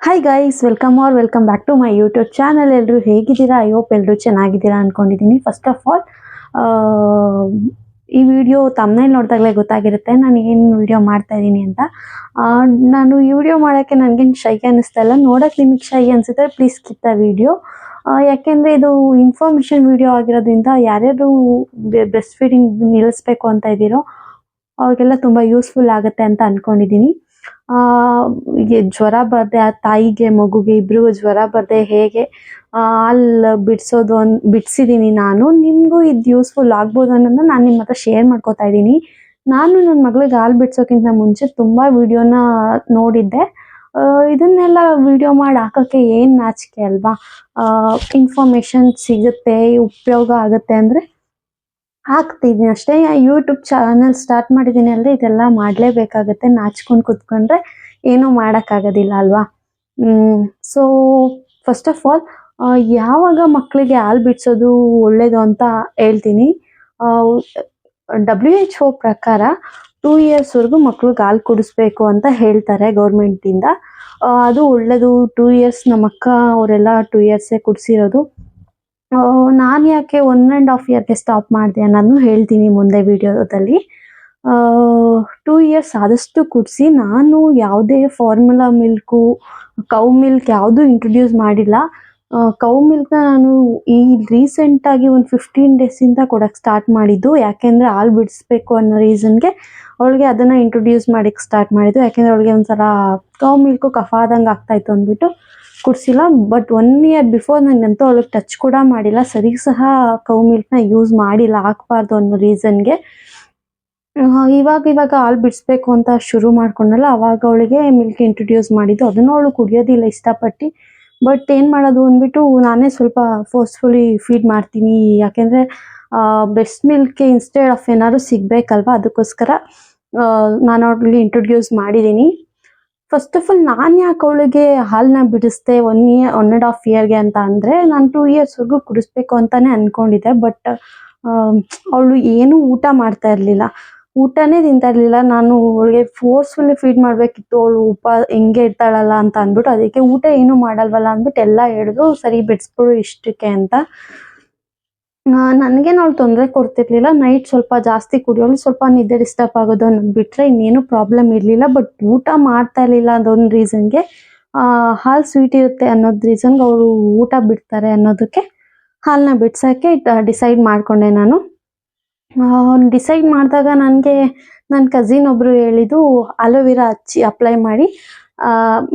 Hi guys welcome are welcome back to my YouTube channel ಎಲ್ಲರೂ ಹೇಗಿದ್ದೀರಾ? I hope ಎಲ್ಲರೂ ಚೆನ್ನಾಗಿದ್ದೀರಾ ಅಂದ್ಕೊಂಡಿದ್ದೀನಿ ಫಸ್ಟ್ ಆಫ್ ಆಲ್ ಈ ವಿಡಿಯೋ ತಮ್ಮನೇಲಿ ನೋಡಿದಾಗಲೇ ಗೊತ್ತಾಗಿರುತ್ತೆ. ನಾನು ಏನು ವಿಡಿಯೋ ಮಾಡ್ತಾ ಇದ್ದೀನಿ ಅಂತ. ನಾನು ಈ ವಿಡಿಯೋ ಮಾಡೋಕ್ಕೆ ನನಗೇನು ಶೈ ಅನ್ನಿಸ್ತಾ ಇಲ್ಲ. ನೋಡೋಕ್ಕೆ ನಿಮಗೆ ಶೈ ಅನಿಸಿದ್ರೆ ಪ್ಲೀಸ್ ಕಿತ್ತ ವಿಡಿಯೋ ಯಾಕೆಂದರೆ ಇದು ಇನ್ಫಾರ್ಮೇಷನ್ ವಿಡಿಯೋ ಆಗಿರೋದ್ರಿಂದ ಯಾರ್ಯಾರು ಬ್ರೆಸ್ಟ್ ಫೀಡಿಂಗ್ ನಿಲ್ಲಿಸ್ಬೇಕು ಅಂತ ಇದ್ದೀರೋ ಅವ್ರಿಗೆಲ್ಲ ತುಂಬ ಯೂಸ್ಫುಲ್ ಆಗುತ್ತೆ ಅಂತ ಅಂದ್ಕೊಂಡಿದ್ದೀನಿ ಜ್ವರ ಬರದೆ ಆ ತಾಯಿಗೆ ಮಗುಗೆ ಇಬ್ರಿಗೂ ಜ್ವರ ಬರದೆ ಹೇಗೆ ಆ, ಹಾಲು ಬಿಡಿಸೋದು ಅನ್ ಬಿಡಿಸಿದ್ದೀನಿ ನಾನು. ನಿಮಗೂ ಇದು ಯೂಸ್ಫುಲ್ ಆಗ್ಬೋದು ಅನ್ನೋದನ್ನ ನಾನು ನಿಮ್ಮ ಹತ್ರ ಶೇರ್ ಮಾಡ್ಕೋತಾ ಇದ್ದೀನಿ. ನಾನು ನನ್ನ ಮಗಳಿಗೆ ಹಾಲು ಬಿಡಿಸೋಕ್ಕಿಂತ ಮುಂಚೆ ತುಂಬ ವಿಡಿಯೋನ ನೋಡಿದ್ದೆ. ಆ, ಇದನ್ನೆಲ್ಲ ವಿಡಿಯೋ ಮಾಡಿ ಹಾಕೋಕ್ಕೆ ಏನು ನಾಚಿಕೆ ಅಲ್ವಾ? ಇನ್ಫಾರ್ಮೇಷನ್ ಸಿಗುತ್ತೆ ಉಪಯೋಗ ಆಗುತ್ತೆ ಅಂದರೆ ಹಾಕ್ತಿದ್ದೀನಿ ಅಷ್ಟೇ. ಯೂಟ್ಯೂಬ್ ಚಾನಲ್ ಸ್ಟಾರ್ಟ್ ಮಾಡಿದ್ದೀನಿ ಅಂದರೆ ಇದೆಲ್ಲ ಮಾಡಲೇಬೇಕಾಗತ್ತೆ. ನಾಚ್ಕೊಂಡು ಕುತ್ಕೊಂಡ್ರೆ ಏನೂ ಮಾಡೋಕ್ಕಾಗೋದಿಲ್ಲ ಅಲ್ವಾ? ಸೊ ಫಸ್ಟ್ ಆಫ್ ಆಲ್ ಯಾವಾಗ ಮಕ್ಕಳಿಗೆ ಹಾಲು ಬಿಡಿಸೋದು ಒಳ್ಳೆಯದು ಅಂತ ಹೇಳ್ತೀನಿ. ಡಬ್ಲ್ಯೂ ಎಚ್ ಓ ಪ್ರಕಾರ ಟೂ ಇಯರ್ಸ್ವರೆಗೂ ಮಕ್ಳಿಗೆ ಹಾಲು ಕುಡಿಸ್ಬೇಕು ಅಂತ ಹೇಳ್ತಾರೆ ಗೌರ್ಮೆಂಟಿಂದ ಅದು ಒಳ್ಳೆಯದು ಟೂ ಇಯರ್ಸ್ ನಮ್ಮ ಅಕ್ಕ ಅವರೆಲ್ಲ ಟೂ ಇಯರ್ಸೇ ಕುಡಿಸಿರೋದು. ನಾನು ಯಾಕೆ ಒನ್ ಆ್ಯಂಡ್ ಹಾಫ್ ಇಯರ್ಗೆ ಸ್ಟಾಪ್ ಮಾಡಿದೆ ಅನ್ನೋದನ್ನು ಹೇಳ್ತೀನಿ ಮುಂದೆ ವಿಡಿಯೋದಲ್ಲಿ ಟೂ ಇಯರ್ಸ್ ಆದಷ್ಟು ಕುಡಿಸಿ ನಾನು ಯಾವುದೇ ಫಾರ್ಮುಲಾ ಮಿಲ್ಕು ಕೌ ಮಿಲ್ಕ್ ಯಾವುದು ಇಂಟ್ರೊಡ್ಯೂಸ್ ಮಾಡಿಲ್ಲ. ಕೌ ಮಿಲ್ಕ್ನ ನಾನು ಈ ರೀಸೆಂಟಾಗಿ ಒಂದು ಫಿಫ್ಟೀನ್ ಡೇಸಿಂದ ಕೊಡೋಕ್ಕೆ ಸ್ಟಾರ್ಟ್ ಮಾಡಿದ್ದು. ಯಾಕೆಂದರೆ ಹಾಲು ಬಿಡಿಸ್ಬೇಕು ಅನ್ನೋ ರೀಸನ್ಗೆ ಅವಳಿಗೆ ಅದನ್ನು ಇಂಟ್ರೊಡ್ಯೂಸ್ ಮಾಡಕ್ಕೆ ಸ್ಟಾರ್ಟ್ ಮಾಡಿದ್ದು. ಯಾಕೆಂದರೆ ಅವಳಿಗೆ ಒಂಥರ ಕೌ ಮಿಲ್ಕು ಕಫ ಆದಂಗೆ ಆಗ್ತಾಯಿತ್ತು ಅಂದ್ಬಿಟ್ಟು. ಕುಡಿಸಿಲ್ಲ ಬಟ್ ಒನ್ ಇಯರ್ ಬಿಫೋರ್ ನನಗಂತೂ ಅವಳಿಗೆ ಟಚ್ ಕೂಡ ಮಾಡಿಲ್ಲ. ಸರಿ ಸಹ ಕೌ ಮಿಲ್ಕ್ನ ಯೂಸ್ ಮಾಡಿಲ್ಲ ಹಾಕ್ಬಾರ್ದು ಅನ್ನೋ ರೀಸನ್ಗೆ ಇವಾಗ ಇವಾಗ ಹಾಲು ಬಿಡಿಸ್ಬೇಕು ಅಂತ ಶುರು ಮಾಡ್ಕೊಂಡಲ್ಲ, ಅವಾಗ ಅವಳಿಗೆ ಮಿಲ್ಕ್ ಇಂಟ್ರೊಡ್ಯೂಸ್ ಮಾಡಿದ್ದು. ಅದನ್ನು ಅವಳು ಕುಡಿಯೋದಿಲ್ಲ ಇಷ್ಟಪಟ್ಟು. ಬಟ್ ಏನು ಮಾಡೋದು ಅಂದ್ಬಿಟ್ಟು ನಾನೇ ಸ್ವಲ್ಪ ಫೋರ್ಸ್ಫುಲಿ ಫೀಡ್ ಮಾಡ್ತೀನಿ. ಯಾಕೆಂದರೆ ಬೆಸ್ಟ್ ಮಿಲ್ಕ್ ಇನ್ಸ್ಟೆಡ್ ಆಫ್ ಏನಾದ್ರು ಸಿಗಬೇಕಲ್ವ ಅದಕ್ಕೋಸ್ಕರ ನಾನು ಅವಳಿಗೆ ಇಂಟ್ರೊಡ್ಯೂಸ್ ಮಾಡಿದ್ದೀನಿ. ಫಸ್ಟ್ ಆಫ್ ಆಲ್ ನಾನು ಯಾಕೆ ಅವಳಿಗೆ ಹಾಲನ್ನ ಬಿಡಿಸ್ದೆ one year one and half ಇಯರ್ಗೆ ಅಂತ ಅಂದರೆ ನಾನು ಟೂ ಇಯರ್ಸ್ವರೆಗೂ ಕುಡಿಸ್ಬೇಕು ಅಂತಲೇ ಅಂದ್ಕೊಂಡಿದ್ದೆ ಬಟ್ ಅವಳು ಏನೂ ಊಟ ಮಾಡ್ತಾ ಇರಲಿಲ್ಲ. ಊಟನೇ ತಿಂತಾ ಇರಲಿಲ್ಲ. ನಾನು ಅವಳಿಗೆ ಫೋರ್ಸ್ಫುಲ್ಲಿ ಫೀಡ್ ಮಾಡಬೇಕಿತ್ತು. ಅವಳು ಉಪ ಹೆಂಗೆ ಇರ್ತಾಳಲ್ಲ ಅಂತ ಅಂದ್ಬಿಟ್ಟು, ಅದಕ್ಕೆ ಊಟ ಏನೂ ಮಾಡಲ್ವಲ್ಲ ಅಂದ್ಬಿಟ್ಟು ಎಲ್ಲ ಹೇಳಿದ್ರು ಸರಿ ಬಿಡಿಸ್ಬಿಡು ಇಷ್ಟಕ್ಕೆ ಅಂತ. ನನಗೇನು ಅವಳು ತೊಂದರೆ ಕೊಡ್ತಿರ್ಲಿಲ್ಲ. ನೈಟ್ ಸ್ವಲ್ಪ ಜಾಸ್ತಿ ಕುಡಿಯೋಳು, ಸ್ವಲ್ಪ ನಿದ್ದೆ ಡಿಸ್ಟರ್ಬ್ ಆಗೋದು ಅನ್ನೋದು ಬಿಟ್ಟರೆ ಇನ್ನೇನು ಪ್ರಾಬ್ಲಮ್ ಇರಲಿಲ್ಲ. ಬಟ್ ಊಟ ಮಾಡ್ತಾ ಇರಲಿಲ್ಲ ಅದೊಂದು ರೀಸನ್ಗೆ ಹಾಲು ಸ್ವೀಟ್ ಇರುತ್ತೆ ಅನ್ನೋದು ರೀಸನ್ಗೆ ಅವರು ಊಟ ಬಿಡ್ತಾರೆ ಅನ್ನೋದಕ್ಕೆ ಹಾಲನ್ನ ಬಿಡ್ಸೋಕ್ಕೆ ಡಿಸೈಡ್ ಮಾಡಿಕೊಂಡೆ ನಾನು. ಡಿಸೈಡ್ ಮಾಡಿದಾಗ ನನಗೆ ನನ್ನ ಕಸಿನ್ ಒಬ್ಬರು ಹೇಳಿದ್ದು ಅಲೋವೆರಾ ಹಚ್ಚಿ ಅಪ್ಲೈ ಮಾಡಿ.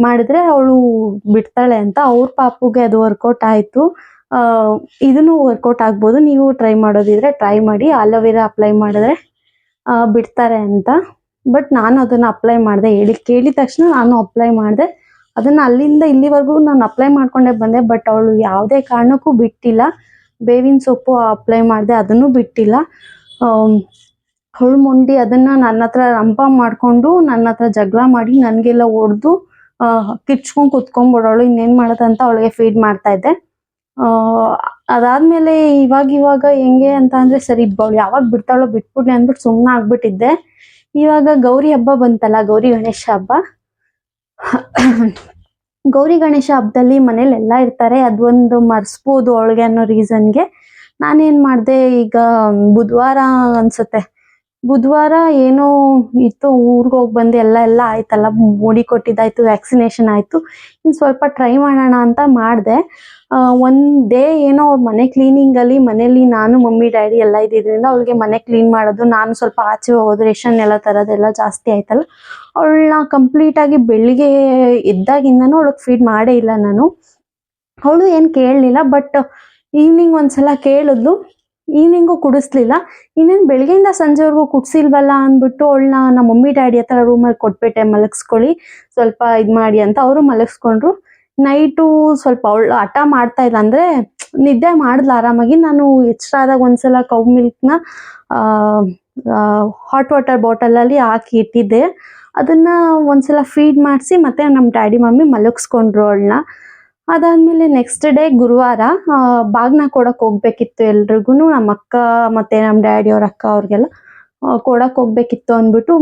ಮಾಡಿದ್ರೆ ಅವಳು ಬಿಡ್ತಾಳೆ ಅಂತ. ಅವ್ರ ಪಾಪುಗೆ ಅದು ವರ್ಕೌಟ್ ಆಯಿತು. ಇದನ್ನು ವರ್ಕೌಟ್ ಆಗ್ಬೋದು. ನೀವು ಟ್ರೈ ಮಾಡೋದಿದ್ರೆ ಟ್ರೈ ಮಾಡಿ. ಅಲೋವೆರಾ ಅಪ್ಲೈ ಮಾಡಿದ್ರೆ ಬಿಡ್ತಾರೆ ಅಂತ. ಬಟ್ ನಾನು ಅದನ್ನು ಅಪ್ಲೈ ಮಾಡಿದೆ. ಹೇಳಿ, ಕೇಳಿದ ತಕ್ಷಣ ನಾನು ಅಪ್ಲೈ ಮಾಡಿದೆ. ಅದನ್ನು ಅಲ್ಲಿಂದ ಇಲ್ಲಿವರೆಗೂ ನಾನು ಅಪ್ಲೈ ಮಾಡ್ಕೊಂಡೇ ಬಂದೆ. ಬಟ್ ಅವಳು ಯಾವುದೇ ಕಾರಣಕ್ಕೂ ಬಿಟ್ಟಿಲ್ಲ. ಬೇವಿನ ಸೊಪ್ಪು ಅಪ್ಲೈ ಮಾಡಿದೆ. ಅದನ್ನು ಬಿಟ್ಟಿಲ್ಲ. ಅವಳು ಮುಂಡಿ ಅದನ್ನು ನನ್ನ ಹತ್ರ ರಂಪ ಮಾಡಿಕೊಂಡು, ನನ್ನ ಹತ್ರ ಜಗಳ ಮಾಡಿ ನನಗೆಲ್ಲ ಹೊಡೆದು ಕಿಚ್ಕೊಂಡು ಕುತ್ಕೊಂಡ್ಬಿಡೋಳು. ಇನ್ನೇನು ಮಾಡೋದಂತ ಅವಳಿಗೆ ಫೀಡ್ ಮಾಡ್ತಾ ಇದ್ದೆ. ಅದಾದ್ಮೇಲೆ ಇವಾಗ ಇವಾಗ ಹೆಂಗೆ ಅಂತ ಅಂದ್ರೆ ಸರಿ ಇಬ್ಬಳು ಯಾವಾಗ ಬಿಡ್ತಾಳೋ ಬಿಟ್ಬಿಡ್ಲಿ ಅಂದ್ಬಿಟ್ಟು ಸುಮ್ಮನೆ ಆಗ್ಬಿಟ್ಟಿದ್ದೆ. ಇವಾಗ ಗೌರಿ ಹಬ್ಬ ಬಂತಲ್ಲ, ಗೌರಿ ಗಣೇಶ ಹಬ್ಬ? ಗೌರಿ ಗಣೇಶ ಹಬ್ಬದಲ್ಲಿ ಮನೇಲಿ ಎಲ್ಲ ಇರ್ತಾರೆ ಅದೊಂದು ಮರ್ಸ್ಬೋದು ಅವಳಿಗೆ ಅನ್ನೋ ರೀಸನ್ಗೆ ನಾನೇನ್ ಮಾಡಿದೆ, ಈಗ ಬುಧವಾರ ಅನ್ಸುತ್ತೆ. ಬುಧವಾರ ಏನೋ ಇತ್ತು, ಊರಿಗೆ ಹೋಗಿ ಬಂದು, ಎಲ್ಲ ಎಲ್ಲ ಆಯ್ತಲ್ಲ, ಮೋಡಿ ಕೊಟ್ಟಿದ್ದಾಯ್ತು ವ್ಯಾಕ್ಸಿನೇಷನ್ ಆಯ್ತು. ಇನ್ನು ಸ್ವಲ್ಪ ಟ್ರೈ ಮಾಡೋಣ ಅಂತ ಮಾಡಿದೆ. ಒಂದು ಡೇ ಏನೋ ಅವ್ರ ಮನೆ ಕ್ಲೀನಿಂಗಲ್ಲಿ ಮನೇಲಿ ನಾನು, ಮಮ್ಮಿ, ಡ್ಯಾಡಿ ಎಲ್ಲ ಇದ್ದಿದ್ರಿಂದ ಅವಳಿಗೆ ಮನೆ ಕ್ಲೀನ್ ಮಾಡೋದು, ನಾನು ಸ್ವಲ್ಪ ಆಚೆ ಹೋಗೋದು, ರೇಷನ್ ಎಲ್ಲ ತರೋದೆಲ್ಲ ಜಾಸ್ತಿ ಆಯ್ತಲ್ಲ. ಅವಳನ್ನ ಕಂಪ್ಲೀಟಾಗಿ ಬೆಳಿಗ್ಗೆ ಎದ್ದಾಗಿಂದನೂ ಅವಳಿಗೆ ಫೀಡ್ ಮಾಡೇ ಇಲ್ಲ ನಾನು. ಅವಳು ಏನು ಕೇಳಲಿಲ್ಲ ಬಟ್ ಈವ್ನಿಂಗ್ ಒಂದ್ಸಲ ಕೇಳಿದ್ಲು. ಈವ್ನಿಂಗು ಕುಡಿಸ್ಲಿಲ್ಲ. ಇನ್ನೇನು ಬೆಳಗ್ಗೆಯಿಂದ ಸಂಜೆವರೆಗೂ ಕುಡಿಸಿಲ್ವಲ್ಲ ಅಂದ್ಬಿಟ್ಟು ಅವಳನ್ನ ನಮ್ಮ ಮಮ್ಮಿ, ಡ್ಯಾಡಿ ಹತ್ರ ರೂಮಲ್ಲಿ ಕೊಟ್ಬಿಟ್ಟೆ ಮಲಗಿಸ್ಕೊಳ್ಳಿ, ಸ್ವಲ್ಪ ಇದು ಮಾಡಿ ಅಂತ ಅವರು ಮಲಗಿಸ್ಕೊಂಡ್ರು. ನೈಟು ಸ್ವಲ್ಪ ಅವಳು ಹಠ ಮಾಡ್ತಾ ಇಲ್ಲ ಅಂದರೆ ನಿದ್ದೆ ಮಾಡಿದ್ಲು ಆರಾಮಾಗಿ. ನಾನು ಎಚ್ಚರ ಆದಾಗ ಒಂದ್ಸಲ ಕೌ ಮಿಲ್ಕ್ನ ಹಾಟ್ ವಾಟರ್ ಬಾಟಲಲ್ಲಿ ಹಾಕಿ ಇಟ್ಟಿದ್ದೆ. ಅದನ್ನ ಒಂದ್ಸಲ ಫೀಡ್ ಮಾಡಿಸಿ ಮತ್ತೆ ನಮ್ಮ ಡ್ಯಾಡಿ ಮಮ್ಮಿ ಮಲಗಿಸ್ಕೊಂಡ್ರು ಅವಳನ್ನ. ಅದಾದ್ಮೇಲೆ ನೆಕ್ಸ್ಟ್ ಡೇ ಗುರುವಾರ ಬಾಗ್ನ ಕೊಡಕ್ ಹೋಗ್ಬೇಕಿತ್ತು ಎಲ್ರಿಗೂ, ನಮ್ಮ ಅಕ್ಕ ಮತ್ತೆ ನಮ್ಮ ಡ್ಯಾಡಿ ಅವ್ರ ಅಕ್ಕ ಅವ್ರಿಗೆಲ್ಲ ಕೊಡಕ್ಕೆ ಕೊಡಕ್ ಹೋಗ್ಬೇಕಿತ್ತು ಅಂದ್ಬಿಟ್ಟು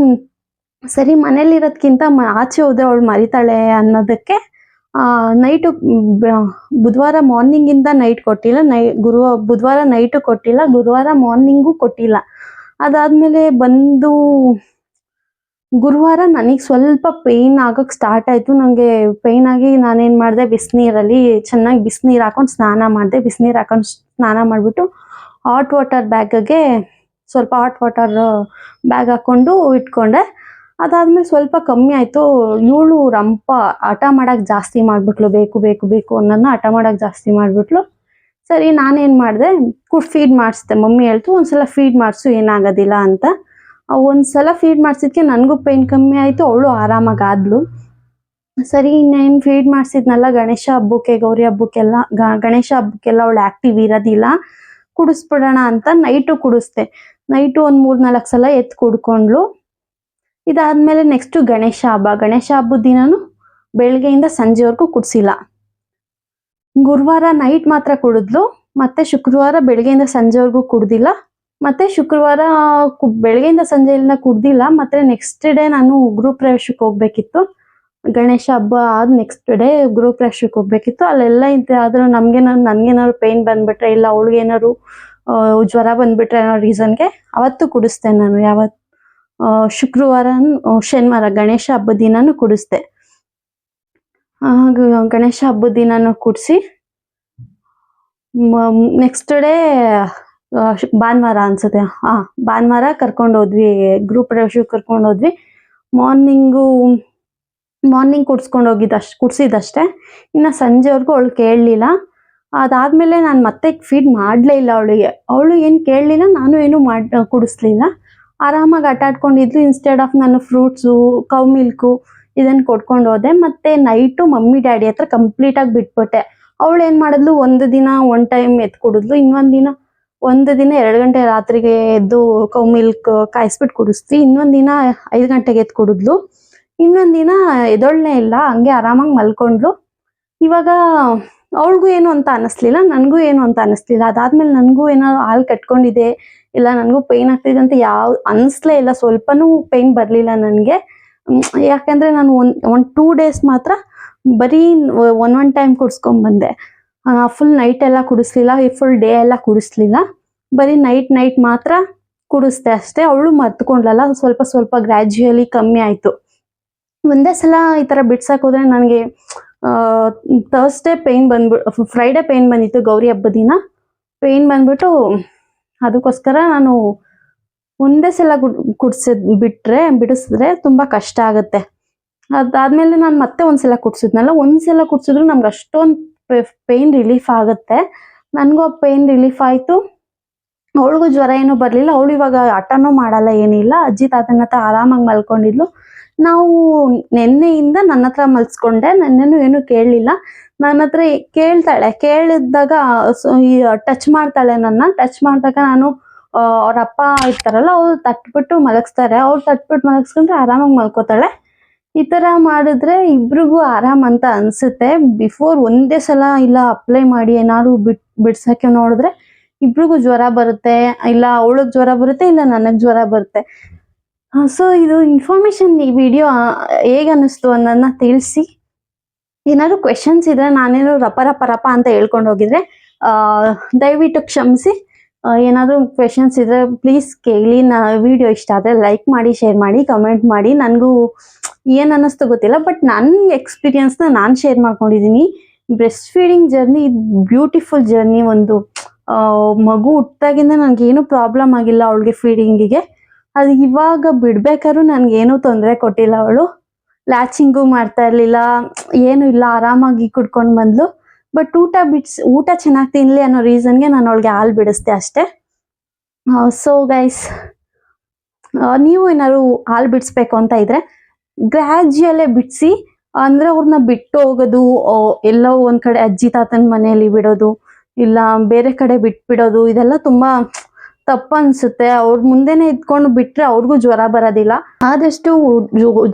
ಸರಿ ಮನೇಲಿರೋದ್ಕಿಂತ ಮ, ಆಚೆ ಹೋದ್ರೆ ಅವಳು ಮರಿತಾಳೆ ಅನ್ನೋದಕ್ಕೆ ನೈಟು ಬುಧವಾರ ಮಾರ್ನಿಂಗ್ ಇಂದ ನೈಟ್ ಕೊಟ್ಟಿಲ್ಲ, ನೈ, ಗುರು, ಬುಧವಾರ ನೈಟು ಕೊಟ್ಟಿಲ್ಲ, ಗುರುವಾರ ಮಾರ್ನಿಂಗು ಕೊಟ್ಟಿಲ್ಲ. ಅದಾದ್ಮೇಲೆ ಬಂದು ಗುರುವಾರ ನನಗೆ ಸ್ವಲ್ಪ ಪೇಯ್ನ್ ಆಗಕ್ಕೆ ಸ್ಟಾರ್ಟ್ ಆಯಿತು. ನನಗೆ ಪೇಯ್ನ್ ಆಗಿ ನಾನೇನು ಮಾಡಿದೆ, ಬಿಸಿನೀರಲ್ಲಿ ಚೆನ್ನಾಗಿ ಬಿಸಿನೀರು ಹಾಕೊಂಡು ಸ್ನಾನ ಮಾಡಿದೆ. ಬಿಸಿನೀರು ಹಾಕೊಂಡು ಸ್ನಾನ ಮಾಡಿಬಿಟ್ಟು ಹಾಟ್ ವಾಟರ್ ಬ್ಯಾಗ್ಗೆ ಸ್ವಲ್ಪ ಹಾಟ್ ವಾಟರ್ ಬ್ಯಾಗ್ ಹಾಕ್ಕೊಂಡು ಇಟ್ಕೊಂಡೆ. ಅದಾದಮೇಲೆ ಸ್ವಲ್ಪ ಕಮ್ಮಿ ಆಯಿತು. ಇವಳು ರಂಪ ಹಠ ಮಾಡೋಕ್ಕೆ ಜಾಸ್ತಿ ಮಾಡಿಬಿಟ್ಲು. ಬೇಕು ಬೇಕು ಬೇಕು ಅನ್ನೋದನ್ನ ಹಠ ಮಾಡೋಕ್ಕೆ ಜಾಸ್ತಿ ಮಾಡಿಬಿಟ್ಲು. ಸರಿ, ನಾನೇನು ಮಾಡಿದೆ, ಕುಡ್ ಫೀಡ್ ಮಾಡಿಸ್ದೆ. ಮಮ್ಮಿ ಹೇಳ್ತು, ಒಂದ್ಸಲ ಫೀಡ್ ಮಾಡಿಸು, ಏನಾಗೋದಿಲ್ಲ ಅಂತ. ಒಂದ್ಸಲ ಫೀಡ್ ಮಾಡ್ಸಿದ್ಕೆ ನನಗೂ ಪೇನ್ ಕಮ್ಮಿ ಆಯಿತು, ಅವಳು ಆರಾಮಾಗಿ ಆದ್ಲು ಸರಿ, ಇನ್ನೇನು ಫೀಡ್ ಮಾಡಿಸಿದ್ನಲ್ಲ, ಗಣೇಶ ಹಬ್ಬಕ್ಕೆ, ಗೌರಿ ಹಬ್ಬಕ್ಕೆಲ್ಲ ಗಣೇಶ ಹಬ್ಬಕ್ಕೆಲ್ಲ ಅವಳು ಆ್ಯಕ್ಟಿವ್ ಇರೋದಿಲ್ಲ. ಕುಡಿಸ್ಬಿಡೋಣ ಅಂತ ನೈಟು ಕುಡಿಸ್ದೆ. ನೈಟು ಒಂದು ಮೂರು ನಾಲ್ಕು ಸಲ ಎತ್ತು ಕುಡ್ಕೊಂಡ್ಲು ಇದಾದಮೇಲೆ ನೆಕ್ಸ್ಟು ಗಣೇಶ ಹಬ್ಬ. ಗಣೇಶ ಹಬ್ಬದ ದಿನನೂ ಬೆಳಗ್ಗೆಯಿಂದ ಸಂಜೆವರೆಗೂ ಕುಡಿಸಿಲ್ಲ. ಗುರುವಾರ ನೈಟ್ ಮಾತ್ರ ಕುಡಿದ್ಲು, ಮತ್ತೆ ಶುಕ್ರವಾರ ಬೆಳಗ್ಗೆಯಿಂದ ಸಂಜೆವರೆಗೂ ಕುಡ್ದಿಲ್ಲ. ಮತ್ತೆ ಶುಕ್ರವಾರ ಬೆಳಗ್ಗೆಯಿಂದ ಸಂಜೆಯಿಂದ ಕುಡ್ದಿಲ್ಲ, ಮತ್ತೆ ನೆಕ್ಸ್ಟ್ ಡೇ ನಾನು ಗೃಹ ಪ್ರವೇಶಕ್ಕೆ ಹೋಗ್ಬೇಕಿತ್ತು. ಗಣೇಶ ಹಬ್ಬ ಆದ ನೆಕ್ಸ್ಟ್ ಡೇ ಗೃಹ ಪ್ರವೇಶಕ್ಕೆ ಹೋಗ್ಬೇಕಿತ್ತು. ಅಲ್ಲೆಲ್ಲ ಇದ್ದೆ ಆದ್ರೆ ನಮ್ಗೇನಾದ್ರು ನನ್ಗೇನಾದ್ರು ಪೇನ್ ಬಂದ್ಬಿಟ್ರೆ ಇಲ್ಲ ಅವಳಿಗೇನಾದ್ರು ಜ್ವರ ಬಂದ್ಬಿಟ್ರೆ ಅನ್ನೋ ರೀಸನ್ಗೆ ಅವತ್ತು ಕುಡಿಸ್ದೆ ನಾನು. ಯಾವತ್ ಶುಕ್ರವಾರ ಶನಿವಾರ ಗಣೇಶ ಹಬ್ಬದ ದಿನಾನು ಕುಡಿಸ್ದೆ. ಗಣೇಶ ಹಬ್ಬದ ದಿನಾನು ಕುಡಿಸಿ ನೆಕ್ಸ್ಟ್ ಡೇ ಭಾನುವಾರ ಅನ್ಸುತ್ತೆ. ಹಾ ಭಾನುವಾರ ಕರ್ಕೊಂಡು ಹೋದ್ವಿ ಗ್ರೂಪ್ ಪ್ರವೇಶಕ್ಕೆ ಕರ್ಕೊಂಡು ಹೋದ್ವಿ. ಮಾರ್ನಿಂಗು ಮಾರ್ನಿಂಗ್ ಕುಡ್ಸ್ಕೊಂಡು ಹೋಗಿದ್ದಷ್ಟ ಕುಡ್ಸಿದ್ದಷ್ಟೇ ಇನ್ನು ಸಂಜೆವರೆಗೂ ಅವಳು ಕೇಳಲಿಲ್ಲ. ಅದಾದಮೇಲೆ ನಾನು ಮತ್ತೆ ಫೀಡ್ ಮಾಡಲೇ ಇಲ್ಲ ಅವಳಿಗೆ. ಅವಳು ಏನು ಕೇಳಲಿಲ್ಲ, ನಾನು ಏನು ಮಾಡಿ, ಕುಡಿಸ್ಲಿಲ್ಲ. ಆರಾಮಾಗಿ ಆಟ ಆಡ್ಕೊಂಡಿದ್ಲು ಇನ್ಸ್ಟೆಡ್ ಆಫ್ ನಾನು ಫ್ರೂಟ್ಸು ಕೌ ಮಿಲ್ಕು ಇದನ್ನು ಕೊಟ್ಕೊಂಡು ಹೋದೆ. ಮತ್ತೆ ನೈಟು ಮಮ್ಮಿ, ಡ್ಯಾಡಿ ಹತ್ರ ಕಂಪ್ಲೀಟಾಗಿ ಬಿಟ್ಬಿಟ್ಟೆ. ಅವಳು ಏನು ಮಾಡಿದ್ಲು, ಒಂದು ದಿನ ಒನ್ ಟೈಮ್ ಎತ್ತು ಕುಡಿದ್ಲು, ಇನ್ನೊಂದು ದಿನ ಒಂದು ದಿನ ಎರಡು ಗಂಟೆ ರಾತ್ರಿಗೆ ಎದ್ದು ಕೌ ಮಿಲ್ಕ್ ಕಾಯಿಸ್ಬಿಟ್ಟು ಕುಡಿಸ್ತಿ, ಇನ್ನೊಂದು ದಿನ ಐದು ಗಂಟೆಗೆ ಎದ್ದು ಕುಡಿದ್ಲು. ಇನ್ನೊಂದು ದಿನ ಎದೊಳ್ನೇ ಇಲ್ಲ, ಹಂಗೆ ಆರಾಮಾಗಿ ಮಲ್ಕೊಂಡ್ಲು. ಇವಾಗ ಅವಳಿಗೂ ಏನು ಅಂತ ಅನ್ನಿಸ್ಲಿಲ್ಲ ನನಗೂ ಏನು ಅಂತ ಅನ್ನಿಸ್ಲಿಲ್ಲ ಅದಾದ್ಮೇಲೆ ನನಗೂ ಏನೋ ಹಾಲು ಕಟ್ಕೊಂಡಿದೆ, ಇಲ್ಲ ನನಗೂ ಪೇಯ್ನ್ ಆಗ್ತಿದೆ ಅಂತ ಯಾವ ಅನ್ನಿಸ್ಲೇ ಇಲ್ಲ. ಸ್ವಲ್ಪನೂ ಪೇಯ್ನ್ ಬರಲಿಲ್ಲ ನನಗೆ. ಯಾಕೆಂದರೆ ನಾನು ಒಂದು ಒಂದು ಟೂ ಡೇಸ್ ಮಾತ್ರ ಬರೀ ಒನ್ ಒನ್ ಟೈಮ್ ಕುಡಿಸ್ಕೊಂಬಂದೆ ಫುಲ್ ನೈಟ್ ಎಲ್ಲ ಕುಡಿಸ್ಲಿಲ್ಲ, ಈ ಫುಲ್ ಡೇ ಎಲ್ಲ ಕುಡಿಸ್ಲಿಲ್ಲ. ಬರೀ ನೈಟ್ ನೈಟ್ ಮಾತ್ರ ಕುಡಿಸ್ದೆ ಅಷ್ಟೇ. ಅವಳು ಮರ್ತ್ಕೊಂಡ್ಲಲ್ಲ ಸ್ವಲ್ಪ ಸ್ವಲ್ಪ ಗ್ರ್ಯಾಜುಯಲಿ ಕಮ್ಮಿ ಆಯಿತು. ಒಂದೇ ಸಲ ಈ ಥರ ಬಿಡ್ಸಕ್ಕೆ ಹೋದ್ರೆ ನನಗೆ ಥರ್ಸ್ಡೇ ಪೇಯ್ನ್ ಬಂದ್ಬಿಟ್ಟು ಫ್ರೈಡೇ ಪೇಯ್ನ್ ಬಂದಿತ್ತು ಗೌರಿ ಹಬ್ಬದ ದಿನ. ಪೇಯ್ನ್ ಬಂದ್ಬಿಟ್ಟು ಅದಕ್ಕೋಸ್ಕರ ನಾನು ಒಂದೇ ಸಲ ಕುಡ್ಸಿದ್, ಬಿಟ್ರೆ, ಬಿಡಿಸಿದ್ರೆ ತುಂಬ ಕಷ್ಟ ಆಗುತ್ತೆ. ಅದಾದ್ಮೇಲೆ ನಾನು ಮತ್ತೆ ಒಂದ್ಸಲ ಕುಡ್ಸಿದ್ನಲ್ಲ, ಒಂದ್ಸಲ ಕುಡ್ಸಿದ್ರು ನಮ್ಗೆ ಅಷ್ಟೊಂದು ಪೇಯ್ನ್ ರಿಲೀಫ್ ಆಗುತ್ತೆ. ನನಗೂ ಆ ಪೇಯ್ನ್ ರಿಲೀಫ್ ಆಯಿತು. ಅವಳಿಗೂ ಜ್ವರ ಏನೂ ಬರಲಿಲ್ಲ. ಅವಳು ಇವಾಗ ಹಠನೂ ಮಾಡಲ್ಲ ಏನಿಲ್ಲ ಅಜ್ಜಿ ತಾತನ ಹತ್ರ ಆರಾಮಾಗಿ ಮಲ್ಕೊಂಡಿದ್ಲು. ನಾವು ನಿನ್ನೆಯಿಂದ ನನ್ನ ಹತ್ರ ಮಲ್ಸ್ಕೊಂಡೆ. ನನ್ನೇನು ಏನು ಕೇಳಲಿಲ್ಲ. ನನ್ನ ಹತ್ರ ಕೇಳ್ತಾಳೆ. ಕೇಳಿದಾಗ ಟಚ್ ಮಾಡ್ತಾಳೆ ನನ್ನ. ಟಚ್ ಮಾಡಿದಾಗ ನಾನು ಅವ್ರ ಅಪ್ಪ ಇರ್ತಾರಲ್ಲ, ಅವ್ರು ತಟ್ಬಿಟ್ಟು ಮಲಗಿಸ್ತಾರೆ. ಅವ್ರು ತಟ್ಬಿಟ್ಟು ಮಲಗಿಸ್ಕೊಂಡ್ರೆ ಆರಾಮಾಗಿ ಮಲ್ಕೋತಾಳೆ. ಈ ತರ ಮಾಡಿದ್ರೆ ಇಬ್ರಿಗೂ ಆರಾಮ್ ಅಂತ ಅನ್ಸುತ್ತೆ. ಬಿಫೋರ್ ಒಂದೇ ಸಲ ಇಲ್ಲ ಅಪ್ಲೈ ಮಾಡಿ, ಏನಾದ್ರು ಬಿಟ್, ಬಿಡ್ಸಕ್ಕೆ ನೋಡಿದ್ರೆ ಇಬ್ರಿಗೂ ಜ್ವರ ಬರುತ್ತೆ. ಇಲ್ಲ, ಅವಳಗ್ ಜ್ವರ ಬರುತ್ತೆ, ಇಲ್ಲ ನನಗ್ ಜ್ವರ ಬರುತ್ತೆ. ಸೊ ಇದು ಇನ್ಫಾರ್ಮೇಶನ್ ಈ ವಿಡಿಯೋ ಹೇಗೆ ಅನ್ನಿಸ್ತು ಅನ್ನೋದನ್ನ ತಿಳಿಸಿ. ಏನಾದ್ರು ಕ್ವೆಶನ್ಸ್ ಇದ್ರೆ ನಾನೇನು ರಪ ರಪ ರಪ ಅಂತ ಹೇಳ್ಕೊಂಡು ಹೋಗಿದ್ರೆ ದಯವಿಟ್ಟು ಕ್ಷಮಿಸಿ. ಏನಾದ್ರು ಕ್ವೆಶನ್ಸ್ ಇದ್ರೆ ಪ್ಲೀಸ್ ಕೇಳಿ. ನಾ ವಿಡಿಯೋ ಇಷ್ಟ ಆದರೆ ಲೈಕ್ ಮಾಡಿ ಶೇರ್ ಮಾಡಿ ಕಮೆಂಟ್ ಮಾಡಿ. ನನಗೂ ಏನು ಅನ್ನಿಸ್ತು ಗೊತ್ತಿಲ್ಲ ಬಟ್ ನನ್ನ ಎಕ್ಸ್ಪೀರಿಯನ್ಸ್ನ ನಾನು ಶೇರ್ ಮಾಡ್ಕೊಂಡಿದ್ದೀನಿ breast feeding journey beautiful journey ಒಂದು ಮಗು ಹುಟ್ಟಾಗಿಂದ ನನಗೇನು ಪ್ರಾಬ್ಲಮ್ ಆಗಿಲ್ಲ ಅವಳಿಗೆ ಫೀಡಿಂಗಿಗೆ ಅದು ಇವಾಗ ಬಿಡ್ಬೇಕಾದ್ರೂ ನನಗೇನು ತೊಂದರೆ ಕೊಟ್ಟಿಲ್ಲ ಅವಳು. ಲ್ಯಾಚಿಂಗು ಮಾಡ್ತಾ ಇರಲಿಲ್ಲ, ಏನು ಇಲ್ಲ, ಆರಾಮಾಗಿ ಕುಡ್ಕೊಂಡು ಬಂದ್ಲು. ಬಟ್ ಊಟ ಬಿಡ್ಸ್, ಊಟ ಚೆನ್ನಾಗಿ ತಿನ್ನಲಿ ಅನ್ನೋ ರೀಸನ್ಗೆ ನಾನು ಅವಳಿಗೆ ಹಾಲು ಬಿಡಿಸ್ದೆ ಅಷ್ಟೇ. ಸೊ ಗೈಸ್ ನೀವು ಏನಾದ್ರು ಹಾಲು ಬಿಡಿಸ್ಬೇಕು ಅಂತ ಇದ್ರೆ ಗ್ರ್ಯಾಜುಯಲ್ಲೇ ಬಿಡಿಸಿ, ಅಂದ್ರೆ ಅವ್ರನ್ನ ಬಿಟ್ಟು ಹೋಗೋದು ಎಲ್ಲೋ ಒಂದ್ ಕಡೆ ಅಜ್ಜಿ ತಾತನ ಮನೆಯಲ್ಲಿ ಬಿಡೋದು, ಇಲ್ಲ ಬೇರೆ ಕಡೆ ಬಿಟ್ಬಿಡೋದು, ಇದೆಲ್ಲ ತುಂಬಾ ತಪ್ಪ ಅನ್ಸುತ್ತೆ. ಅವ್ರ ಮುಂದೆನೆ ಇದ್ಕೊಂಡು ಬಿಟ್ರೆ ಅವ್ರಿಗೂ ಜ್ವರ ಬರೋದಿಲ್ಲ. ಆದಷ್ಟು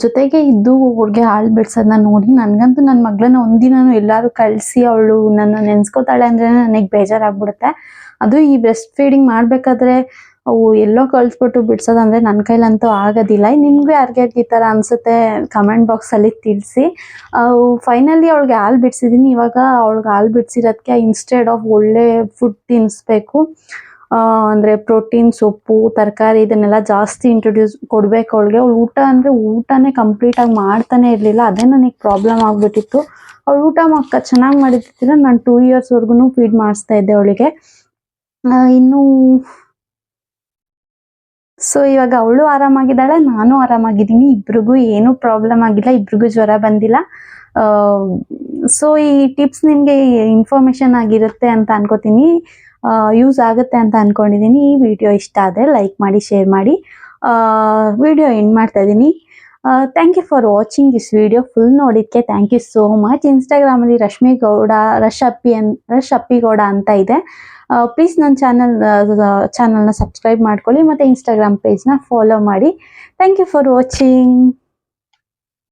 ಜೊತೆಗೆ ಇದ್ದು ಅವ್ರಿಗೆ ಹಾಳು ಬಿಡ್ಸೋದನ್ನ ನೋಡಿ, ನನ್ಗಂತೂ ನನ್ನ ಮಗಳನ್ನ ಒಂದಿನೂ ಎಲ್ಲಾರು ಕಳಿಸಿ ಅವಳು ನನ್ನ ನೆನ್ಸ್ಕೋತಾಳೆ ಅಂದ್ರೆ ನನಗೆ ಬೇಜಾರಾಗ್ಬಿಡುತ್ತೆ. ಅದು ಈ ಬ್ರೆಸ್ಟ್ ಫೀಡಿಂಗ್ ಮಾಡ್ಬೇಕಾದ್ರೆ ಅವು ಎಲ್ಲೋ ಕಳಿಸ್ಬಿಟ್ಟು ಬಿಡ್ಸೋದಂದ್ರೆ ನನ್ನ ಕೈಲಂತೂ ಆಗೋದಿಲ್ಲ. ನಿಮಗೂ ಯಾರಿಗ್ಯಾರಿಗೆ ಈ ಥರ ಅನಿಸುತ್ತೆ ಕಮೆಂಟ್ ಬಾಕ್ಸಲ್ಲಿ ತಿಳಿಸಿ. ಫೈನಲಿ ಅವಳಿಗೆ ಹಾಲು ಬಿಡಿಸಿದ್ದೀನಿ ಇವಾಗ ಅವಳಿಗೆ ಹಾಲು ಬಿಡಿಸಿರೋದಕ್ಕೆ ಇನ್ಸ್ಟೆಡ್ ಆಫ್ ಒಳ್ಳೆ ಫುಡ್ ತಿನ್ನಿಸ್ಬೇಕು ಅಂದರೆ ಪ್ರೋಟೀನ್ ಸೊಪ್ಪು, ತರಕಾರಿ ಇದನ್ನೆಲ್ಲ ಜಾಸ್ತಿ ಇಂಟ್ರೊಡ್ಯೂಸ್ ಕೊಡಬೇಕು ಅವಳಿಗೆ. ಅವಳು ಊಟ ಅಂದರೆ ಊಟನೇ ಕಂಪ್ಲೀಟಾಗಿ ಮಾಡ್ತಾನೆ ಇರಲಿಲ್ಲ. ಅದೇ ನನಗೆ ಪ್ರಾಬ್ಲಮ್ ಆಗಿಬಿಟ್ಟಿತ್ತು. ಅವಳು ಊಟ ಮಕ್ಕ ಚೆನ್ನಾಗಿ ಮಾಡಿದ್ದಿದ್ರೆ ನಾನು ಟೂ ಇಯರ್ಸ್ವರೆಗೂ ಫೀಡ್ ಮಾಡಿಸ್ತಾ ಇದ್ದೆ ಅವಳಿಗೆ. ಇನ್ನು ಸೊ ಇವಾಗ ಅವಳು ಆರಾಮಾಗಿದ್ದಾಳೆ, ನಾನು ಆರಾಮಾಗಿದ್ದೀನಿ, ಇಬ್ರಿಗೂ ಏನೂ ಪ್ರಾಬ್ಲಮ್ ಆಗಿಲ್ಲ, ಇಬ್ರಿಗೂ ಜ್ವರ ಬಂದಿಲ್ಲ. ಸೊ ಈ ಟಿಪ್ಸ್ ನಿಮಗೆ ಇನ್ಫಾರ್ಮೇಷನ್ ಆಗಿರುತ್ತೆ ಅಂತ ಅನ್ಕೋತೀನಿ. ಯೂಸ್ ಆಗುತ್ತೆ ಅಂತ ಅನ್ಕೊಂಡಿದ್ದೀನಿ ಈ ವಿಡಿಯೋ ಇಷ್ಟ ಆದರೆ ಲೈಕ್ ಮಾಡಿ ಶೇರ್ ಮಾಡಿ. ವಿಡಿಯೋ ಎಂಡ್ ಮಾಡ್ತಾ ಇದ್ದೀನಿ thank you for watching this video full ನೋಡಿದ್ದಕ್ಕೆ ಥ್ಯಾಂಕ್ ಯು ಸೋ ಮಚ್ ಇನ್ಸ್ಟಾಗ್ರಾಮಲ್ಲಿ ರಶ್ಮಿ ಗೌಡ, ರಶ್ ಅಪ್ಪಿ ಅನ್, ರಶ್ ಅಪ್ಪಿಗೌಡ ಅಂತ ಇದೆ. ಪ್ಲೀಸ್ ನನ್ನ ಚಾನಲ್ ಚಾನಲ್ನ ಸಬ್ಸ್ಕ್ರೈಬ್ ಮಾಡ್ಕೊಳ್ಳಿ ಮತ್ತು ಇನ್ಸ್ಟಾಗ್ರಾಮ್ ಪೇಜ್ನ ಫಾಲೋ ಮಾಡಿ. Thank you for watching